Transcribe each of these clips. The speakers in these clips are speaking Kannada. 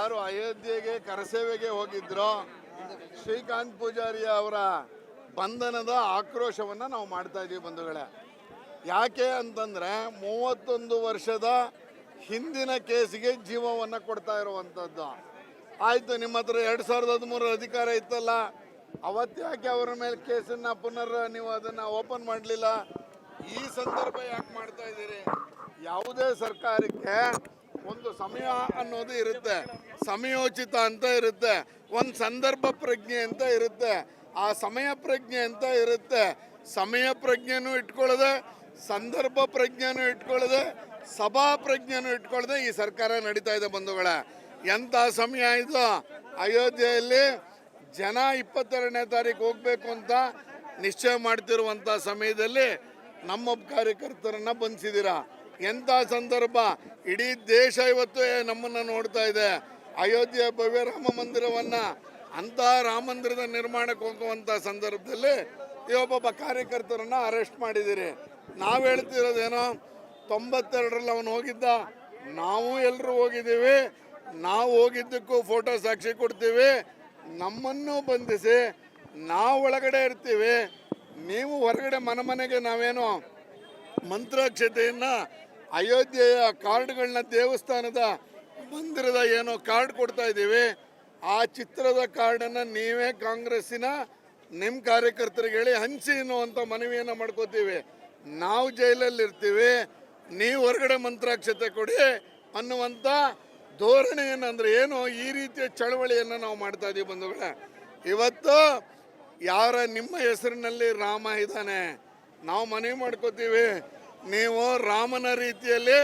ಯಾರು ಅಯೋಧ್ಯೆಗೆ, ಕರಸೇವೆಗೆ ಹೋಗಿದ್ರೋ, ಶ್ರೀಕಾಂತ್ ಪೂಜಾರಿ ಅವರ ಬಂಧನದ ಆಕ್ರೋಶವನ್ನ ನಾವು ಮಾಡ್ತಾ ಇದೀವಿ ಬಂಧುಗಳೇ. ಯಾಕೆ ಅಂತಂದ್ರೆ ಮೂವತ್ತೊಂದು ವರ್ಷದ ಹಿಂದಿನ ಕೇಸಿಗೆ ಜೀವವನ್ನ ಕೊಡ್ತಾ ಇರುವಂತದ್ದು. ಆಯ್ತು, ನಿಮ್ಮ ಹತ್ರ ಎರಡ್ ಸಾವಿರದ ಹದಿಮೂರ ಅಧಿಕಾರ ಇತ್ತಲ್ಲ? ಅವತ್ತು ಯಾಕೆ ಅವರ ಮೇಲೆ ಕೇಸನ್ನ ಪುನರ್ ನೀವು ಅದನ್ನ ಓಪನ್ ಮಾಡಲಿಲ್ಲ? ಈ ಸಂದರ್ಭ ಯಾಕೆ ಮಾಡ್ತಾ ಇದ್ದೀರಿ? ಯಾವುದೇ ಸರ್ಕಾರಕ್ಕೆ ಒಂದು ಸಮಯ ಅನ್ನೋದು ಇರುತ್ತೆ. ಸಮಯೋಚಿತ ಅಂತ ಇರುತ್ತೆ. ಒಂದು ಸಂದರ್ಭ ಪ್ರಜ್ಞೆ ಅಂತ ಇರುತ್ತೆ. ಆ ಸಮಯ ಪ್ರಜ್ಞೆ ಅಂತ ಇರುತ್ತೆ. ಸಮಯ ಪ್ರಜ್ಞೆನೂ ಇಟ್ಕೊಳ್ಳದೆ, ಸಂದರ್ಭ ಪ್ರಜ್ಞೆನೂ ಇಟ್ಕೊಳ್ಳದೆ, ಸಭಾ ಪ್ರಜ್ಞೆನೂ ಇಟ್ಕೊಳ್ಳದೆ ಈ ಸರ್ಕಾರ ನಡೀತಾ ಇದೆ ಬಂಧುಗಳ. ಎಂಥ ಸಮಯ ಇದು? ಅಯೋಧ್ಯೆಯಲ್ಲಿ ಜನ ಇಪ್ಪತ್ತೆರಡನೇ ತಾರೀಕು ಹೋಗಬೇಕು ಅಂತ ನಿಶ್ಚಯ ಮಾಡ್ತಿರುವಂಥ ಸಮಯದಲ್ಲಿ ನಮ್ಮ ಕಾರ್ಯಕರ್ತರನ್ನು ಬಂಧಿಸಿದ್ದೀರಾ ಎಂಥ ಸಂದರ್ಭ? ಇಡೀ ದೇಶ ಇವತ್ತು ನಮ್ಮನ್ನ ನೋಡ್ತಾ ಇದೆ. ಅಯೋಧ್ಯೆ ಭವ್ಯ ರಾಮ ಮಂದಿರವನ್ನ ಅಂತ ರಾಮ ಮಂದಿರದ ನಿರ್ಮಾಣಕ್ಕೆ ಹೋಗುವಂಥ ಸಂದರ್ಭದಲ್ಲಿ ಈ ಒಬ್ಬೊಬ್ಬ ಕಾರ್ಯಕರ್ತರನ್ನ ಅರೆಸ್ಟ್ ಮಾಡಿದ್ದೀರಿ. ನಾವು ಹೇಳ್ತಿರೋದೇನೋ, ತೊಂಬತ್ತೆರಡರಲ್ಲಿ ಅವನು ಹೋಗಿದ್ದ. ನಾವು ಎಲ್ಲರೂ ಹೋಗಿದ್ದೀವಿ. ನಾವು ಹೋಗಿದ್ದಕ್ಕೂ ಫೋಟೋ ಸಾಕ್ಷಿ ಕೊಡ್ತೀವಿ. ನಮ್ಮನ್ನು ಬಂಧಿಸಿ ನಾವು ಒಳಗಡೆ ಇರ್ತೀವಿ. ನೀವು ಹೊರಗಡೆ ಮನೆ ಮನೆಗೆ ನಾವೇನು ಮಂತ್ರಾಕ್ಷತೆಯನ್ನ ಅಯೋಧ್ಯೆಯ ಕಾರ್ಡ್ಗಳನ್ನ ದೇವಸ್ಥಾನದ ಮಂದಿರದ ಏನೋ ಕಾರ್ಡ್ ಕೊಡ್ತಾ ಇದ್ದೀವಿ. ಆ ಚಿತ್ರದ ಕಾರ್ಡನ್ನು ನೀವೇ ಕಾಂಗ್ರೆಸ್ಸಿನ ನಿಮ್ಮ ಕಾರ್ಯಕರ್ತರಿಗೆ ಹೇಳಿ ಹಂಚಿ ಅನ್ನುವಂಥ ಮನವಿಯನ್ನು ಮಾಡ್ಕೋತೀವಿ. ನಾವು ಜೈಲಲ್ಲಿ ಇರ್ತೀವಿ. ನೀವು ಹೊರಗಡೆ ಮಂತ್ರಾಕ್ಷತೆ ಕೊಡಿ ಅನ್ನುವಂಥ ಧೋರಣೆ ಏನಂದ್ರೆ ಏನು ಈ ರೀತಿಯ ಚಳವಳಿಯನ್ನು ನಾವು ಮಾಡ್ತಾ ಇದೀವಿ ಬಂಧುಗಳೇ. ಇವತ್ತು ಯಾರ ನಿಮ್ಮ ಹೆಸರಿನಲ್ಲಿ ರಾಮ ಇದ್ದಾನೆ, ನಾವು ಮನವಿ ಮಾಡ್ಕೋತೀವಿ. ನೀವು ರಾಮನ ರೀತಿಯಲ್ಲಿ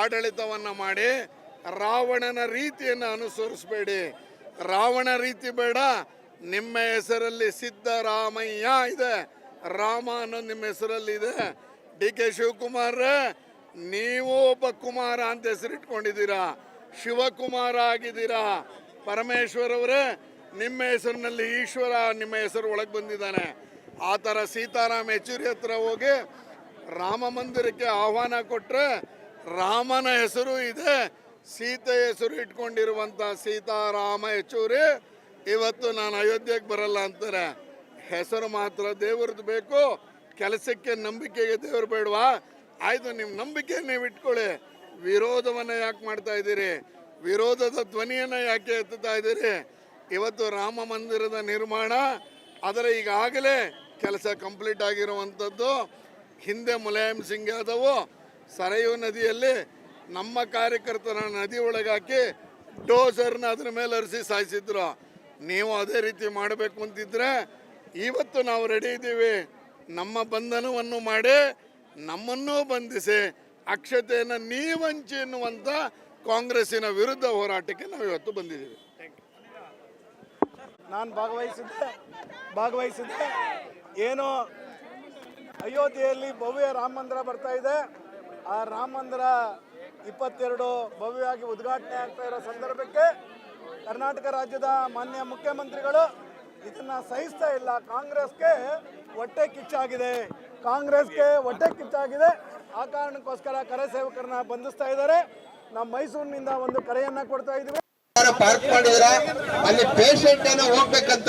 ಆಡಳಿತವನ್ನು ಮಾಡಿ ರಾವಣನ ರೀತಿಯನ್ನು ಅನುಸರಿಸಬೇಡಿ. ರಾವಣ ರೀತಿ ಬೇಡ, ನಿಮ್ಮ ಹೆಸರಲ್ಲಿ ಸಿದ್ದರಾಮಯ್ಯ ಇದೆ. ರಾಮ ಅನ್ನೋ ನಿಮ್ಮ ಹೆಸರಲ್ಲಿ ಇದೆ. ಡಿ ಕೆ ಶಿವಕುಮಾರ್, ನೀವು ಒಬ್ಬ ಕುಮಾರ ಅಂತ ಹೆಸರಿಟ್ಕೊಂಡಿದ್ದೀರಾ? ಶಿವಕುಮಾರ ಆಗಿದ್ದೀರಾ? ಪರಮೇಶ್ವರ್ ಅವರೇ, ನಿಮ್ಮ ಹೆಸರಿನಲ್ಲಿ ಈಶ್ವರ ನಿಮ್ಮ ಹೆಸರು ಒಳಗೆ ಬಂದಿದ್ದಾನೆ. ಆ ಥರ ಸೀತಾರಾಮ್ ಯೆಚೂರಿ ಹತ್ರ ಹೋಗಿ ರಾಮ ಮಂದಿರಕ್ಕೆ ಆಹ್ವಾನ ಕೊಟ್ಟರೆ ರಾಮನ ಹೆಸರು ಇದೆ. ಸೀತೆ ಹೆಸರು ಇಟ್ಕೊಂಡಿರುವಂಥ ಸೀತಾರಾಮ ಯಚೂರಿ ಇವತ್ತು ನಾನು ಅಯೋಧ್ಯೆಗೆ ಬರಲ್ಲ ಅಂತಾರೆ. ಹೆಸರು ಮಾತ್ರ ದೇವ್ರದ್ದು ಬೇಕು. ಕೆಲಸಕ್ಕೆ ನಂಬಿಕೆಗೆ ದೇವರು ಬೇಡವಾ? ಆಯಿತು ನಿಮ್ಮ ನಂಬಿಕೆ ನೀವು ಇಟ್ಕೊಳ್ಳಿ. ವಿರೋಧವನ್ನ ಯಾಕೆ ಮಾಡ್ತಾ ಇದ್ದೀರಿ? ವಿರೋಧದ ಧ್ವನಿಯನ್ನು ಯಾಕೆ ಎತ್ತುತ್ತಾ ಇದ್ದೀರಿ? ಇವತ್ತು ರಾಮ ಮಂದಿರದ ನಿರ್ಮಾಣ, ಆದರೆ ಈಗಾಗಲೇ ಕೆಲಸ ಕಂಪ್ಲೀಟ್ ಆಗಿರುವಂಥದ್ದು ಹಿಂದೆ ಮುಲಾಯಂ ಸಿಂಗ್ ಯಾದವ್ ಸರಯು ನದಿಯಲ್ಲಿ ನಮ್ಮ ಕಾರ್ಯಕರ್ತರ ನದಿ ಒಳಗಾಕಿ ಡೋಸರ್ನ ಅದ್ರ ಮೇಲೆ ಅರಿಸಿ ಸಾಯಿಸಿದ್ರು. ನೀವು ಅದೇ ರೀತಿ ಮಾಡಬೇಕು ಅಂತಿದ್ರೆ ಇವತ್ತು ನಾವು ರೆಡಿ ಇದ್ದೀವಿ. ನಮ್ಮ ಬಂಧನವನ್ನು ಮಾಡಿ ನಮ್ಮನ್ನೂ ಬಂಧಿಸಿ ಅಕ್ಷತೆಯನ್ನು ನೀವಂಚಿ ಎನ್ನುವಂಥ ಕಾಂಗ್ರೆಸ್ಸಿನ ವಿರುದ್ಧ ಹೋರಾಟಕ್ಕೆ ನಾವು ಇವತ್ತು ಬಂದಿದ್ದೀವಿ. ನಾನು ಭಾಗವಹಿಸಿದ್ದೆ ಭಾಗವಹಿಸಿದ್ದೆ. ಏನು ಅಯೋಧ್ಯೆಯಲ್ಲಿ ಭವ್ಯ ರಾಮ ಮಂದಿರ ಬರ್ತಾ ಇದೆ. ಆ ರಾಮ ಮಂದಿರ ಇಪ್ಪತ್ತೆರಡು ಭವ್ಯವಾಗಿ ಉದ್ಘಾಟನೆ ಆಗ್ತಾ ಇರೋ ಸಂದರ್ಭಕ್ಕೆ ಕರ್ನಾಟಕ ರಾಜ್ಯದ ಮಾನ್ಯ ಮುಖ್ಯಮಂತ್ರಿಗಳು ಇದನ್ನ ಸಹಿಸ್ತಾ ಇಲ್ಲ. ಕಾಂಗ್ರೆಸ್ಗೆ ಹೊಟ್ಟೆ ಕಿಚ್ಚಾಗಿದೆ. ಕಾಂಗ್ರೆಸ್ಗೆ ಹೊಟ್ಟೆ ಕಿಚ್ಚಾಗಿದೆ. ಆ ಕಾರಣಕ್ಕೋಸ್ಕರ ಕರೆ ಸೇವಕರನ್ನ ಬಂಧಿಸ್ತಾ ಇದ್ದಾರೆ. ನಮ್ಮ ಮೈಸೂರಿನಿಂದ ಒಂದು ಕರೆಯನ್ನ ಕೊಡ್ತಾ ಇದ್ದೀವಿ. ಪಾರ್ಕ್ ಮಾಡಿದ್ರ ಅಲ್ಲಿ ಪೇಷಂಟ್ ಏನೋ ಹೋಗ್ಬೇಕಂತ.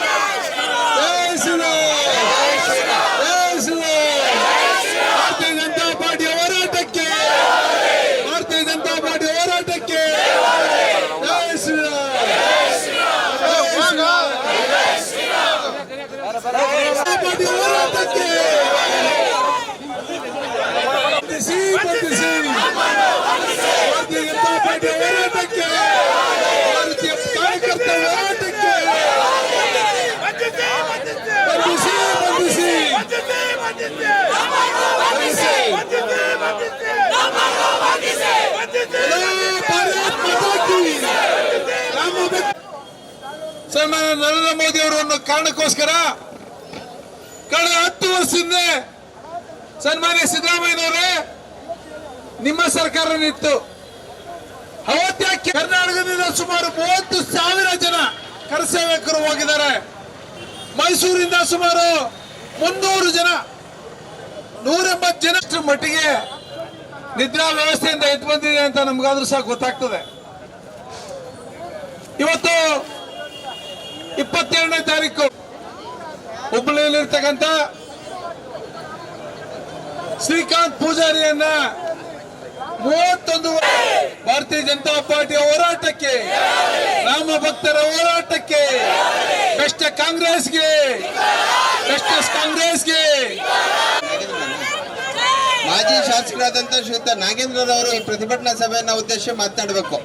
ಭಾರತೀಯ ಜನತಾ ಪಾರ್ಟಿ ಹೋರಾಟಕ್ಕೆ ಭಾರತೀಯ ಜನತಾ ಪಾರ್ಟಿ ಹೋರಾಟಕ್ಕೆ ಜೈ ಶ್ರೀರಾಮ್ ಪಾರ್ಟಿ ಹೋರಾಟಕ್ಕೆ ಬಂಧಿಸಿ ಭಾರತೀಯ ಜನತಾ ಪಾರ್ಟಿ ಹೋರಾಟಕ್ಕೆ ಭಾರತೀಯ ಕಾರ್ಯಕರ್ತ ಹೋರಾಟಕ್ಕೆ ಬಂಧಿಸಿ ಬಂಧಿಸಿ ಸನ್ಮಾನ್ಯ ನರೇಂದ್ರ ಮೋದಿ ಅವರು ಅನ್ನೋ ಕಾರಣಕ್ಕೋಸ್ಕರ ಕಳೆದ ಹತ್ತು ವರ್ಷದಿಂದ ಸನ್ಮಾನ್ಯ ಸಿದ್ದರಾಮಯ್ಯನವರೇ ನಿಮ್ಮ ಸರ್ಕಾರ ನಿಂತು ಅವತ್ತ್ಯಾಕೆ ಕರ್ನಾಟಕದಿಂದ ಸುಮಾರು ಮೂವತ್ತು ಸಾವಿರ ಜನ ಕರಸೇವಕರು ಹೋಗಿದ್ದಾರೆ. ಮೈಸೂರಿಂದ ಸುಮಾರು ಮುನ್ನೂರು ಜನ, ನೂರೆಂಬತ್ತು ಜನ ಅಷ್ಟ್ರ ಮಟ್ಟಿಗೆ ನಿದ್ರಾ ವ್ಯವಸ್ಥೆಯಿಂದ ಎದ್ದು ಬಂದಿದೆ ಅಂತ ನಮ್ಗಾದ್ರೂ ಸಹ ಗೊತ್ತಾಗ್ತದೆ. ಇವತ್ತು ಇಪ್ಪತ್ತೆರಡನೇ ತಾರೀಕು ಹುಬ್ಬಳ್ಳಿಯಲ್ಲಿರ್ತಕ್ಕಂಥ ಶ್ರೀಕಾಂತ್ ಪೂಜಾರಿಯನ್ನ ಮೂವತ್ತೊಂದು ಭಾರತೀಯ ಜನತಾ ಪಾರ್ಟಿಯ ಹೋರಾಟಕ್ಕೆ ರಾಮ ಭಕ್ತರ ಹೋರಾಟಕ್ಕೆ ಬೆಸ್ಟ್ ಕಾಂಗ್ರೆಸ್ಗೆ, ಕಷ್ಟ ಕಾಂಗ್ರೆಸ್ಗೆ. ಮಾಜಿ ಶಾಸಕರಾದಂತಹ ಶ್ರೀಯುತ ನಾಗೇಂದ್ರರವರು ಈ ಪ್ರತಿಭಟನಾ ಸಭೆಯನ್ನ ಉದ್ದೇಶ ಮಾತನಾಡಬೇಕು